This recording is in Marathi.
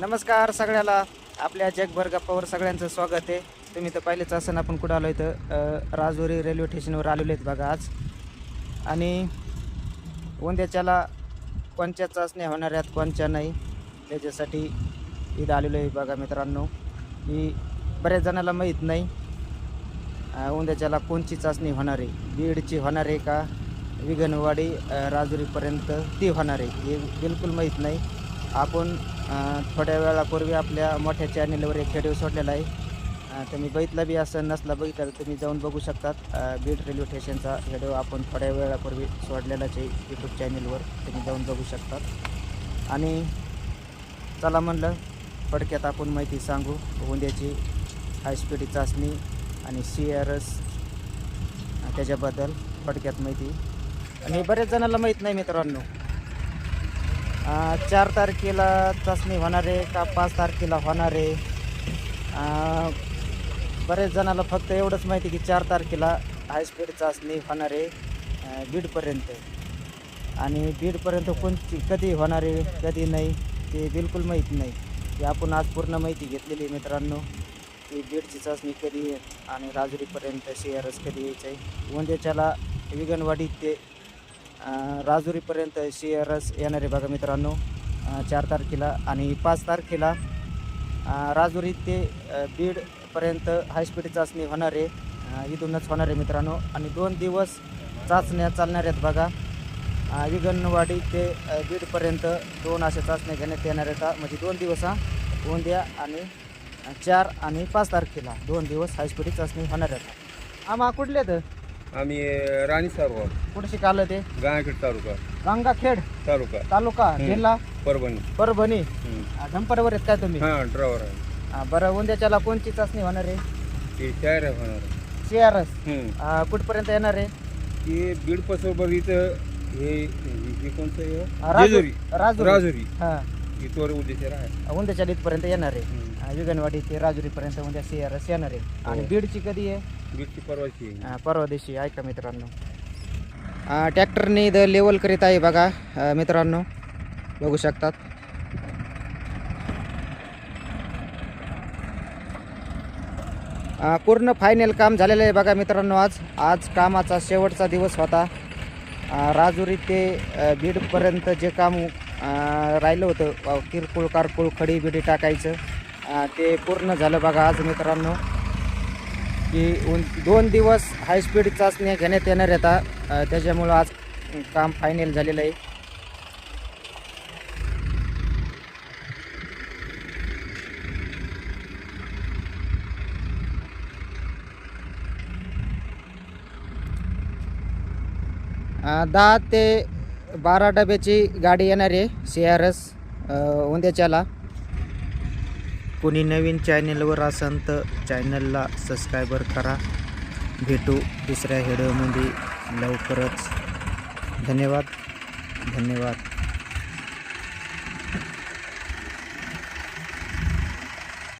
नमस्कार सगळ्याला. आपल्या जगभर गप्पावर सगळ्यांचं स्वागत आहे. तुम्ही तर पहिलेच असं आपण कुठं आलो इथं राजुरी रेल्वे स्टेशनवर आलेलो आहेत बघा आज. आणि उद्याच्याला कोणत्या चाचण्या होणार आहेत कोणत्या नाही त्याच्यासाठी इथं आलेलो आहे बघा मित्रांनो. की बऱ्याच जणाला माहीत नाही उंद्याच्याला कोणची चाचणी होणार आहे बीडची होणार आहे का विघनवाडी राजुरीपर्यंत ती होणार आहे हे बिलकुल माहीत नाही. आपण थोड्या वेळापूर्वी आपल्या मोठ्या चॅनेलवर एक व्हिडिओ सोडलेला आहे. तुम्ही बघितला बी असं नसला बघितला तर तुम्ही जाऊन बघू शकतात. बीड रेल्वे स्टेशनचा व्हिडिओ आपण थोड्या वेळापूर्वी सोडलेलाच आहे यूट्यूब चॅनेलवर तुम्ही जाऊन बघू शकतात. आणि चला म्हणलं थोडक्यात आपण माहिती सांगू. उद्याची हायस्पीड चाचणी आणि सी आर एस त्याच्याबद्दल थोडक्यात माहिती. आणि बऱ्याच जणाला माहीत नाही मित्रांनो. चार तारखेला चाचणी होणार आहे का पाच तारखेला होणार आहे? बरेच जणाला फक्त एवढंच माहिती की चार तारखेला हायस्पीड चाचणी होणार आहे बीडपर्यंत. आणि बीडपर्यंत कोणती कधी होणार आहे कधी नाही ते बिलकुल माहीत नाही. की आपण आज पूर्ण माहिती घेतलेली आहे मित्रांनो. की बीडची चाचणी कधी आणि राजुरीपर्यंत शेअरच कधी यायचं आहे? उंदेच्याला विगणवाडी ते राजुरीपर्यंत सी आर एस बघा मित्रांनो. चार तारखेला आणि पाच तारखेला राजुरी ते बीडपर्यंत हायस्पीड चाचणी होणार आहे. इथूनच होणार आहे मित्रांनो. आणि दोन दिवस चाचण्या चालणार आहेत बघा. अं, विगणवाडी ते बीडपर्यंत दोन अशा चाचण्या घेण्यात येणार आहेत. म्हणजे दोन दिवस हा उद्या आणि चार आणि पाच तारखेला दोन दिवस हायस्पीड चाचणी होणार आहेत. आम्हा कुठले तर आम्ही राणी सारवा कुठे शिकालं ते? गायखेड तालुका. गंगाखेड तालुका. तालुका. जिल्हा? परभणी. परभणी. झंपरवर आहेत काय तुम्ही? हा ड्रायव्हर आहे. बरं उद्याच्याला कोणची चाचणी होणार आहे? ते तयार आहे होणार. C R S. हम्म. कुठपर्यंत येणार आहे? ते बीड पसोबर इथं हे हे हे कोणतं आहे? राजू- जेजुरी. राजुरी राजुरी. हां. इथवर उद्देश आहे उंद्याच्या इथपर्यंत येणार आहे. हम्म. विगणवाडी ते राजुरीपर्यंत उद्या सी आर एस येणार आहे. आणि हो. बीडची कधी आहे? बीडची परवाची आहे. अं, परवा दिवशी. ऐका मित्रांनो. अं, ट्रॅक्टरने इथं लेवल करीत आहे बघा. अं, मित्रांनो बघू शकतात. अं, पूर्ण फायनल काम झालेलं आहे बघा मित्रांनो आज. आज कामाचा शेवटचा दिवस होता. अं, राजुरी ते अं, बीडपर्यंत जे काम राहिलं होतं. किरकोळ कारकोळ खडी बिडी टाकायचं. ते पूर्ण झालं बघा आज मित्रांनो. की उन दोन दिवस हायस्पीड चाचण्या घेण्यात येणार येता त्याच्यामुळं आज काम फायनल झालेलं आहे. दहा ते बारा डब्याची गाडी येणार आहे सी आर एस उद्याच्याला. कोणी नवीन चॅनेलवर असाल तर चॅनलला सबस्क्रायबर करा. भेटू दुसऱ्या व्हिडिओमध्ये लवकरच. धन्यवाद. धन्यवाद.